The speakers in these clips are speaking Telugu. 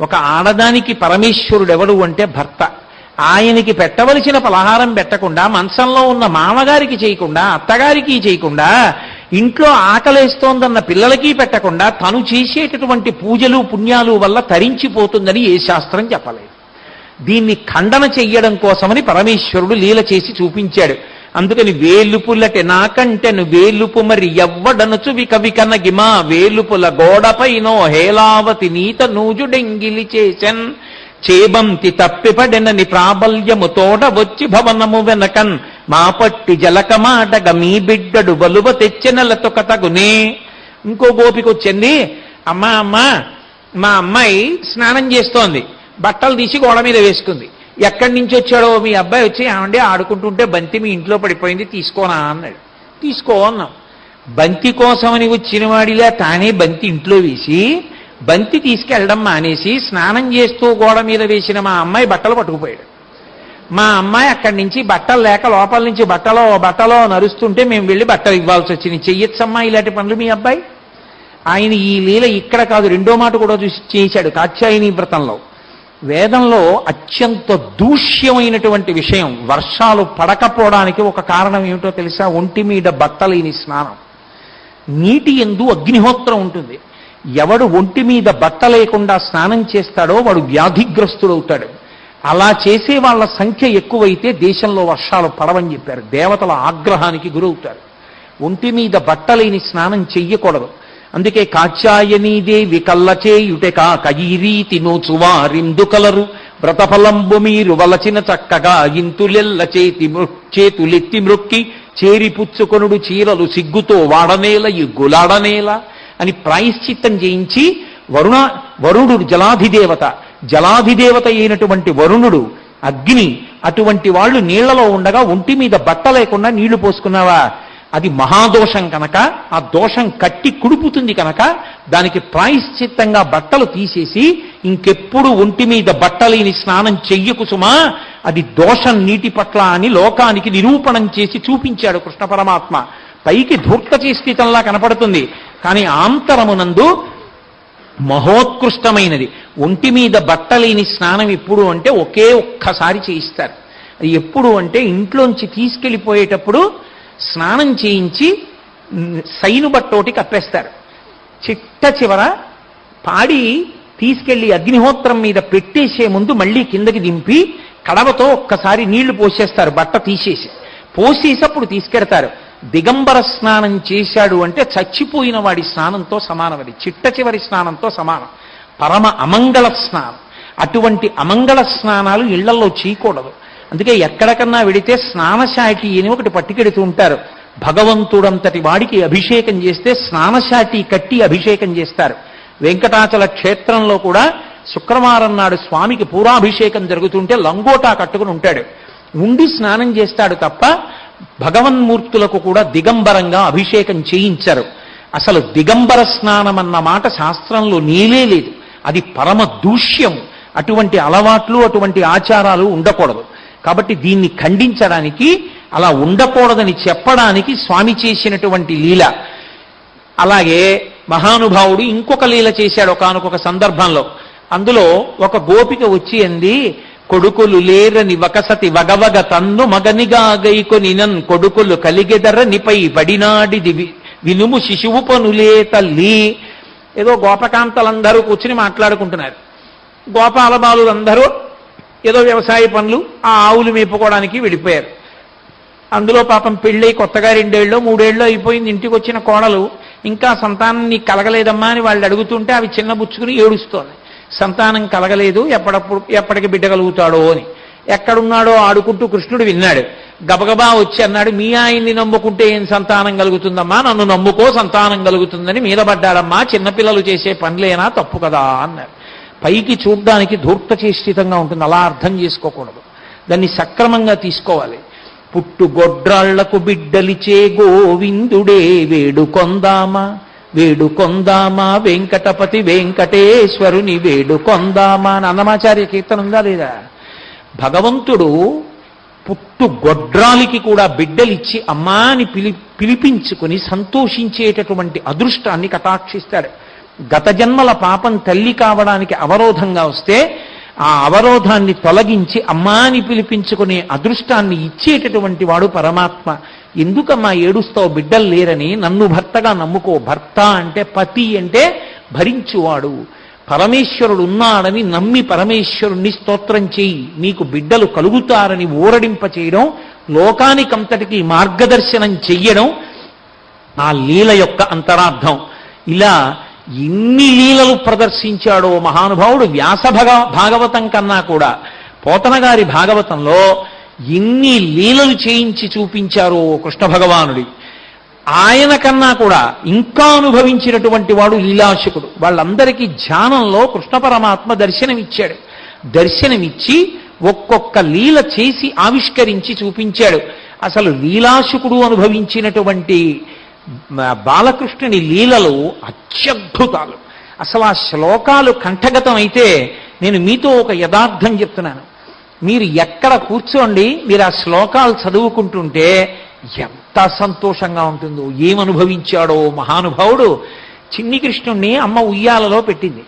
ఒక ఆడదానికి పరమేశ్వరుడు ఎవడు అంటే భర్త. ఆయనకి పెట్టవలసిన పలహారం పెట్టకుండా మంచంలో ఉన్న మామగారికి చేయకుండా అత్తగారికి చేయకుండా ఇంట్లో ఆకలేస్తోందన్న పిల్లలకి పెట్టకుండా తను చేసేటటువంటి పూజలు పుణ్యాలు వల్ల తరించిపోతుందని ఏ శాస్త్రం చెప్పలేదు. దీన్ని ఖండన చెయ్యడం కోసమని పరమేశ్వరుడు లీల చేసి చూపించాడు. అందుకని వేలుపులటి నాకంటెను వేలుపు మరి ఎవ్వడనుచు విక వికన వేలుపుల గోడపైనో హేలావతి నీత నూజుడెంగిలి చేసెన్ చేబంతి తప్పిపడినని ప్రాబల్యము తోడ వచ్చి భవనము వెనకన్. మాపట్టి జలకమాటగ మీ బిడ్డడు బలువ తెచ్చెనలతో కతగునే. ఇంకో గోపికొచ్చింది అమ్మా అమ్మా మా అమ్మాయి స్నానం చేస్తోంది. బట్టలు తీసి గోడ మీద వేసుకుంది. ఎక్కడి నుంచి వచ్చాడో మీ అబ్బాయి వచ్చి ఏమండి ఆడుకుంటుంటే బంతి మీ ఇంట్లో పడిపోయింది తీసుకోనా అన్నాడు. తీసుకో అన్నాం. బంతి కోసమని వచ్చిన వాడిలా తానే బంతి ఇంట్లో వేసి బంతి తీసుకెళ్ళడం మానేసి స్నానం చేస్తూ గోడ మీద వేసిన మా అమ్మాయి బట్టలు పట్టుకుపోయాడు. మా అమ్మాయి అక్కడి నుంచి బట్టలు లేక లోపల నుంచి బట్టలో బట్టలో నరుస్తుంటే మేము వెళ్ళి బట్టలు ఇవ్వాల్సి వచ్చింది. చెయ్యొచ్చమ్మా ఇలాంటి పనులు మీ అబ్బాయి? ఆయన ఈ లీల ఇక్కడ కాదు రెండో మాట కూడా చూసి చేశాడు కాత్యాయని వ్రతంలో. వేదంలో అత్యంత దూష్యమైనటువంటి విషయం వర్షాలు పడకపోవడానికి ఒక కారణం ఏమిటో తెలుసా? ఒంటి మీద బట్టలేని స్నానం. నీటి ఎందు అగ్నిహోత్రం ఉంటుంది. ఎవడు ఒంటి మీద బట్ట లేకుండా స్నానం చేస్తాడో వాడు వ్యాధిగ్రస్తుడవుతాడు. అలా చేసే వాళ్ళ సంఖ్య ఎక్కువైతే దేశంలో వర్షాలు పడవని చెప్పారు. దేవతల ఆగ్రహానికి గురవుతారు. ఒంటి మీద బట్టలేని స్నానం చెయ్యకూడదు. అందుకే కాచాయనీదేవి కల్లచేయుటెక కయీరీతి ఈ నోచువారిందు కలరు. వ్రతఫలంబు మీరు వలచిన చక్కగా ఇంతులెల్ల చేతి మృ- చేతులెత్తి మృక్కి చేరిపుచ్చుకొనుడు చీరలు సిగ్గుతో వాడనేల ఇగ్గులాడనేల అని ప్రాయశ్చిత్తం చేయించి వరుణ వరుణుడు జలాధిదేవత జలాధిదేవత అయినటువంటి వరుణుడు అగ్ని అటువంటి వాళ్ళు నీళ్ళలో ఉండగా ఒంటి మీద బట్ట లేకుండా నీళ్ళు పోసుకున్నావా? అది మహాదోషం కనుక ఆ దోషం కట్టి కుడుపుతుంది కనుక దానికి ప్రాయశ్చిత్తంగా బట్టలు తీసేసి ఇంకెప్పుడు ఒంటి మీద బట్టలేని స్నానం చెయ్యకు సుమా అది దోషం నీటి పట్ల అని లోకానికి నిరూపణం చేసి చూపించాడు కృష్ణ పరమాత్మ. పైకి ధూర్తచేష్టితంలా కనపడుతుంది. కానీ ఆంతరమునందు మహోత్కృష్టమైనది. ఒంటి మీద బట్టలేని స్నానం ఎప్పుడు అంటే ఒకే ఒక్కసారి చేయిస్తారు. ఎప్పుడు అంటే ఇంట్లోంచి తీసుకెళ్ళిపోయేటప్పుడు స్నానం చేయించి సైను బట్టోటి కప్పేస్తారు చిట్ట చివర పాడి తీసుకెళ్ళి అగ్నిహోత్రం మీద పెట్టేసే ముందు మళ్ళీ కిందకి దింపి కడవతో ఒక్కసారి నీళ్ళు పోసేస్తారు బట్ట తీసేసి. పోసేసి అప్పుడు తీసుకెడతారు. దిగంబర స్నానం చేశాడు అంటే చచ్చిపోయిన వాడి స్నానంతో సమానం అది. చిట్ట చివరి స్నానంతో సమానం. పరమ అమంగళ స్నానం. అటువంటి అమంగళ స్నానాలు ఇళ్ళలో చేయకూడదు. అందుకే ఎక్కడికన్నా వెడితే స్నానశాటి అని ఒకటి పట్టుకెడుతూ ఉంటారు. భగవంతుడంతటి వాడికి అభిషేకం చేస్తే స్నానశాటి కట్టి అభిషేకం చేస్తారు. వెంకటాచల క్షేత్రంలో కూడా శుక్రవారం నాడు స్వామికి పూరాభిషేకం జరుగుతుంటే లంగోటా కట్టుకుని ఉంటాడు. ఉండి స్నానం చేస్తాడు తప్ప భగవన్మూర్తులకు కూడా దిగంబరంగా అభిషేకం చేయించరు. అసలు దిగంబర స్నానం అన్న మాట శాస్త్రంలో నీలే లేదు. అది పరమ దూష్యం అటువంటి అలవాట్లు అటువంటి ఆచారాలు ఉండకూడదు. కాబట్టి దీన్ని ఖండించడానికి అలా ఉండకూడదని చెప్పడానికి స్వామి చేసినటువంటి లీల. అలాగే మహానుభావుడు ఇంకొక లీల చేశాడు ఒకనొక సందర్భంలో. అందులో ఒక గోపిక వచ్చి అంది కొడుకులు లేరని వకసతి వగవగ తన్ను మగనిగా గైకొని కొడుకులు కలిగెదర నిపై పడినాడిది వినుము శిశువు పనులే తల్లి. ఏదో గోపకాంతలందరూ కూర్చుని మాట్లాడుకుంటున్నారు. గోపాల బాలులందరూ ఏదో వ్యవసాయ పనులు ఆ ఆవులు మేపుకోవడానికి వెళ్ళిపోయారు అందులో పాపం పెళ్ళై కొత్తగా రెండేళ్ళో మూడేళ్ళు అయిపోయింది ఇంటికి వచ్చిన కోడలు ఇంకా సంతానం నీకు కలగలేదమ్మా అని వాళ్ళు అడుగుతుంటే అవి చిన్న బుచ్చుకుని ఏడుస్తోంది. సంతానం కలగలేదు ఎప్పటప్పుడు ఎప్పటికి బిడ్డ కలుగుతాడో అని. ఎక్కడున్నాడో ఆడుకుంటూ కృష్ణుడు విన్నాడు. గబగబా వచ్చి అన్నాడు మీ ఆయన్ని నమ్ముకుంటే ఏం సంతానం కలుగుతుందమ్మా? నన్ను నమ్ముకో సంతానం కలుగుతుందని మీద పడ్డాడమ్మా చిన్నపిల్లలు చేసే పనులేనా? తప్పు కదా అన్నారు పైకి చూడ్డానికి ధూర్తచేష్టితంగా ఉంటుంది. అలా అర్థం చేసుకోకూడదు. దాన్ని సక్రమంగా తీసుకోవాలి. పుట్టు గొడ్రాళ్ళకు బిడ్డలిచే గోవిందుడే వేడుకొందామా? వేడుకొందామా? వెంకటపతి వెంకటేశ్వరుని వేడుకొందామా? అని అన్నమాచార్య కీర్తన ఉందా లేదా? భగవంతుడు పుట్టు గొడ్రాలికి కూడా బిడ్డలిచ్చి అమ్మా అని పిలి పిలిపించుకుని సంతోషించేటటువంటి అదృష్టాన్ని కటాక్షిస్తాడు. గత జన్మల పాపం తల్లి కావడానికి అవరోధంగా వస్తే ఆ అవరోధాన్ని తొలగించి అమ్మా అని పిలిపించుకునే అదృష్టాన్ని ఇచ్చేటటువంటి వాడు పరమాత్మ. ఎందుకమ్మా ఏడుస్తావు బిడ్డలు లేరని? నన్ను భర్తగా నమ్ముకో. భర్త అంటే పతి అంటే భరించువాడు. పరమేశ్వరుడు ఉన్నాడని నమ్మి పరమేశ్వరుణ్ణి స్తోత్రం చేయి. నీకు బిడ్డలు కలుగుతారని ఊరడింప చేయడం లోకానికంతటికి మార్గదర్శనం చెయ్యడం ఆ లీల యొక్క అంతరార్థం. ఇలా ఎన్ని లీలలు ప్రదర్శించాడో మహానుభావుడు వ్యాస భగ భాగవతం కన్నా కూడా. పోతనగారి భాగవతంలో ఎన్ని లీలలు చేయించి చూపించారో కృష్ణ భగవానుడి ఆయన కన్నా కూడా ఇంకా అనుభవించినటువంటి వాడు లీలాశకుడు. వాళ్ళందరికీ ధ్యానంలో కృష్ణ పరమాత్మ దర్శనమిచ్చాడు. దర్శనమిచ్చి ఒక్కొక్క లీల చేసి ఆవిష్కరించి చూపించాడు. అసలు లీలాశకుడు అనుభవించినటువంటి బాలకృష్ణుని లీలలు అత్యద్భుతాలు. అసలు ఆ శ్లోకాలు కంఠగతం అయితే నేను మీతో ఒక యథార్థం చెప్తున్నాను. మీరు ఎక్కడ కూర్చోండి మీరు ఆ శ్లోకాలు చదువుకుంటుంటే ఎంత సంతోషంగా ఉంటుందో ఏమనుభవించాడో మహానుభావుడు చిన్ని కృష్ణుణ్ణి అమ్మ ఉయ్యాలలో పెట్టింది.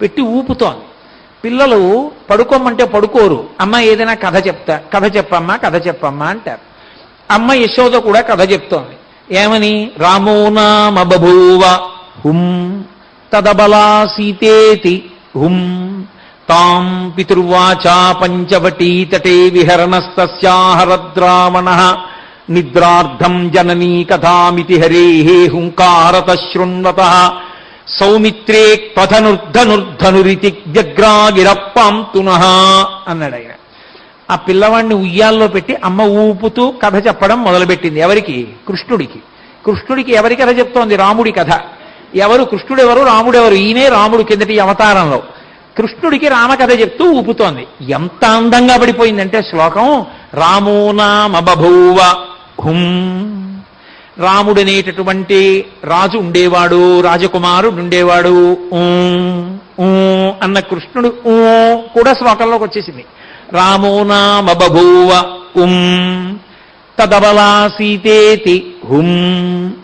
పెట్టి ఊపుతోంది. పిల్లలు పడుకోమంటే పడుకోరు. అమ్మ ఏదైనా కథ చెప్తా కథ చెప్పమ్మా కథ చెప్పమ్మా అంటారు. అమ్మ యశోద కూడా కథ చెప్తోంది. ఏమని? రామో నామ బభూవ. హుం. తదబలా సీతేతి హుం. తాం పితుర్వాచా పంచవటీ తటే విహరణస్తస్యాహరద్రావణ. నిద్రార్థం జననీ కథామితి హరే హుంకారత శృణ్వత సౌమిత్రే క్వధనుర్ధనుర్ధనురితి వ్యగ్రాగిరప్పాం తునః అన్నాడు ఆయన. ఆ పిల్లవాడిని ఉయ్యాల్లో పెట్టి అమ్మ ఊపుతూ కథ చెప్పడం మొదలుపెట్టింది. ఎవరికి? కృష్ణుడికి. కృష్ణుడికి ఎవరి కథ చెప్తోంది? రాముడి కథ. ఎవరు? కృష్ణుడెవరు? రాముడెవరు? ఈయనే రాముడు కిందటి అవతారంలో. కృష్ణుడికి రామకథ చెప్తూ ఊపుతోంది. ఎంత అందంగా పడిపోయిందంటే శ్లోకం రామో నామ హుం. రాముడనేటటువంటి రాజు ఉండేవాడు రాజకుమారుడు ఉండేవాడు ఊ, ఊ అన్న కృష్ణుడు ఊ కూడా శ్లోకంలోకి వచ్చేసింది. రామో నామ బభూవ ఉం. తదబలా సీతేతి హుం.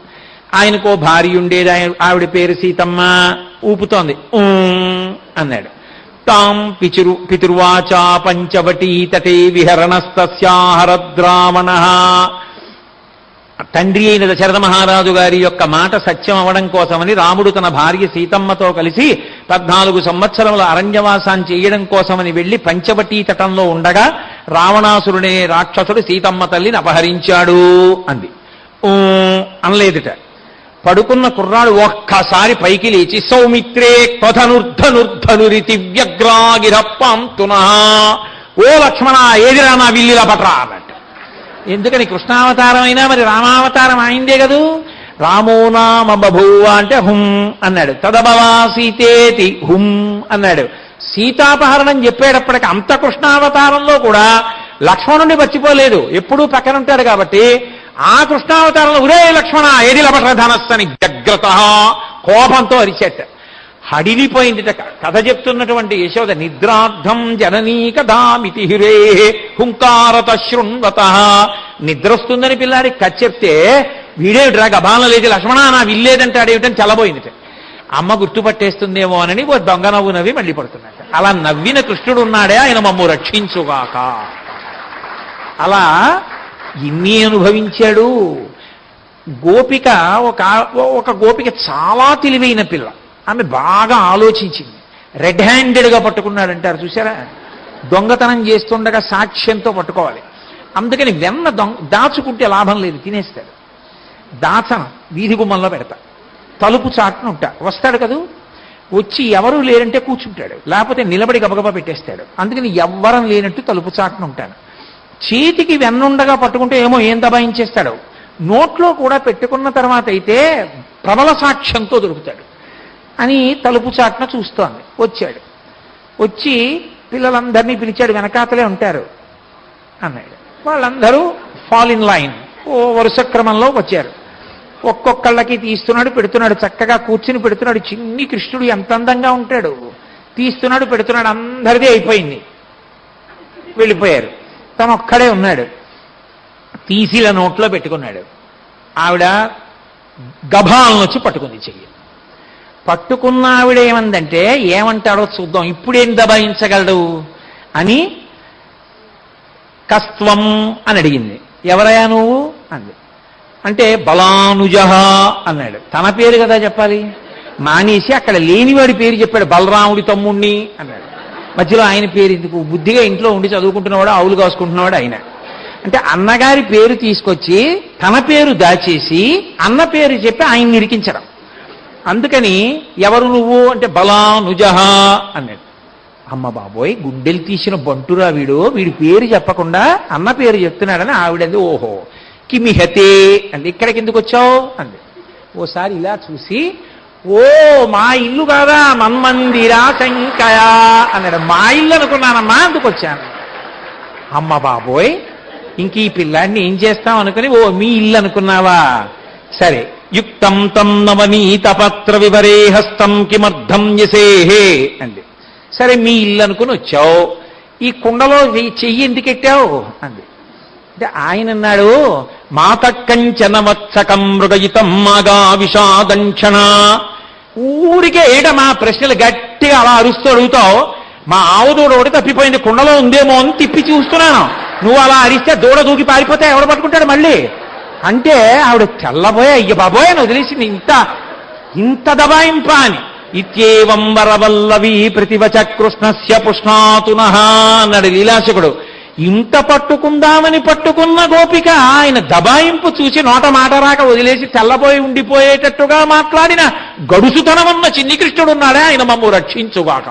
ఆయనకో భార్య ఉండేది ఆయన- ఆవిడ పేరు సీతమ్మ ఊపుతోంది. అన్నాడు. తాం పిచురు పితుర్వాచా పంచవటీ తటే విహరణస్తస్యాహరద్రావణ తండ్రి అయిన దశరథ మహారాజు గారి యొక్క మాట సత్యం అవడం కోసమని రాముడు తన భార్య సీతమ్మతో కలిసి పద్నాలుగు సంవత్సరముల అరణ్యవాసం చేయడం కోసమని వెళ్ళి పంచవటీ తటంలో ఉండగా రావణాసురుడే రాక్షసుడు సీతమ్మ తల్లిని అపహరించాడు అంది. అనలేదుట. పడుకున్న కుర్రాడు ఒక్కసారి పైకి లేచి సౌమిత్రే క్వధనుర్ధనుర్ధనురితి వ్యగ్రాగిరప్పాం తునః ఓ లక్ష్మణ ఏదిరా నా విల్లిలా పట్రా? అన్నట్టు. ఎందుకని కృష్ణావతారం అయినా మరి రామావతారం అయిందే కదూ? రామో నామ అంటే హుం అన్నాడు. తదబవా సీతేతి హుం అన్నాడు. సీతాపహరణం చెప్పేటప్పటికి అంత కృష్ణావతారంలో కూడా లక్ష్మణుని మర్చిపోలేదు. ఎప్పుడూ పక్కన ఉంటాడు కాబట్టి ఆ కృష్ణావతారంలో ఉరే లక్ష్మణ ఏది లభటధనస్సని జగ్రత కోపంతో అరిచేట. హడిలిపోయింది కథ చెప్తున్నటువంటి యశోద నిద్రార్థం జననీ కథామితి హిరే హుంకారత శృణ్వత. నిద్రొస్తుందని పిల్లాడికి కథ చెప్తే వీడేమిట్రా గబాలం లేదు లక్ష్మణ నా విల్లేదంటాడేమిటని చల్లబోయింది అమ్మ గుర్తుపట్టేస్తుందేమో అని ఓ దొంగ నవ్వు నవ్వి మళ్ళీ పడుతున్నాడు అలా నవ్విన కృష్ణుడు ఉన్నాడే ఆయన మమ్ము రక్షించుగాక. అలా ఇన్ని అనుభవించాడు. గోపిక ఒక ఒక గోపిక చాలా తెలివైన పిల్ల. ఆమె బాగా ఆలోచించింది. రెడ్ హ్యాండెడ్గా పట్టుకున్నాడంటారు చూసారా దొంగతనం చేస్తుండగా సాక్ష్యంతో పట్టుకోవాలి. అందుకని వెన్న దొంగ దాచుకుంటే లాభం లేదు తినేస్తాడు దాచనం వీధి గుమ్మంలో పెడతా. తలుపు చాటును ఉంటా. వస్తాడు కదూ? వచ్చి ఎవరు లేరంటే కూర్చుంటాడు. లేకపోతే నిలబడి గబగబా పెట్టేస్తాడు. అందుకని ఎవ్వరం లేనట్టు తలుపు చాటున ఉంటాను. చేతికి వెన్నుండగా పట్టుకుంటే ఏమో ఏం దబాయించేస్తాడు? నోట్లో కూడా పెట్టుకున్న తర్వాత అయితే ప్రబల సాక్ష్యంతో దొరుకుతాడు. అని తలుపు చాటున చూస్తోంది. వచ్చాడు. వచ్చి పిల్లలందరినీ పిలిచాడు. వెనకాతలే ఉంటారు. అన్నాడు. వాళ్ళందరూ ఫాల్ ఇన్ లైన్ ఓ వరుస క్రమంలో వచ్చారు. ఒక్కొక్కళ్ళకి తీస్తున్నాడు పెడుతున్నాడు చక్కగా కూర్చుని పెడుతున్నాడు. చిన్ని కృష్ణుడు ఎంత అందంగా ఉంటాడు. తీస్తున్నాడు పెడుతున్నాడు అందరిది అయిపోయింది. వెళ్ళిపోయారు. తను ఒక్కడే ఉన్నాడు. తీసిల నోట్లో పెట్టుకున్నాడు. ఆవిడ గభాలను వచ్చి పట్టుకుంది చెయ్యి. పట్టుకున్న ఆవిడ ఏమందంటే ఏమంటాడో చూద్దాం. ఇప్పుడేం దబాయించగలడు? అని కస్త్వం అని అడిగింది. ఎవరయ్యా నువ్వు? అంది. అంటే బలానుజ అన్నాడు. తన పేరు కదా చెప్పాలి? మానేసి అక్కడ లేనివాడి పేరు చెప్పాడు బలరాముడి తమ్ముణ్ణి అన్నాడు. మధ్యలో ఆయన పేరు ఎందుకు? బుద్ధిగా ఇంట్లో ఉండి చదువుకుంటున్నవాడు ఆవులు కాసుకుంటున్నవాడు ఆయన. అంటే అన్నగారి పేరు తీసుకొచ్చి తన పేరు దాచేసి అన్న పేరు చెప్పి ఆయన నిరికించడం. అందుకని ఎవరు నువ్వు? అంటే బలానుజహ అన్నాడు. అమ్మ బాబోయ్ గుండెలు తీసిన బంటురా వీడు. వీడి పేరు చెప్పకుండా అన్న పేరు చెప్తున్నాడని ఆవిడంది ఓహో. కిమిహతే అంది. ఇక్కడికి ఎందుకు వచ్చావు? అంది. ఓసారి ఇలా చూసి ఓ మా ఇల్లు కాదా? మన్మందిరా శంకయ? అన్నాడు. మా ఇల్లు అనుకున్నానమ్మా అందుకు వచ్చాను. అమ్మ బాబోయ్ ఇంక ఈ పిల్లాడిని ఏం చేస్తాం అనుకుని ఓ మీ ఇల్లు అనుకున్నావా? సరే యుక్తం తం నవనీత పత్ర వివరే హస్తం కిమర్థం యసేహే. అంది. సరే మీ ఇల్లు అనుకుని వచ్చావు. ఈ కుండలో చెయ్యి ఎందుకు ఎట్టావు? అంది. అంటే ఆయన అన్నాడు మాత కంచన వత్సకం మృగయితం మాగా విషాదంక్షణ. ఊరికే ఏట మా ప్రశ్నలు గట్టిగా అలా అరుస్తూ అడుగుతావు. మా ఆవు దూడ ఒకటి తప్పిపోయింది కుండలో ఉందేమో అని తిప్పి చూస్తున్నాను. నువ్వు అలా అరిస్తే దూడ దూకి పారిపోతే ఎవడ పట్టుకుంటాడు మళ్ళీ? అంటే ఆవిడ తెల్లబోయే అయ్య బాబోయే వదిలేసింది. ఇంత ఇంత దబాయింపా అని. ఇత్యేవం వరవల్లవి ప్రతివచ కృష్ణస్య పుష్ణాతున అన్నాడు లీలాశకుడు. ఇంత పట్టుకుందామని పట్టుకున్న గోపిక ఆయన దబాయింపు చూసి నోట మాట రాక వదిలేసి తెల్లబోయి ఉండిపోయేటట్టుగా మాట్లాడిన గడుసుతనమన్న చిన్ని కృష్ణుడున్నాడే ఆయన మమ్ము రక్షించుగాక.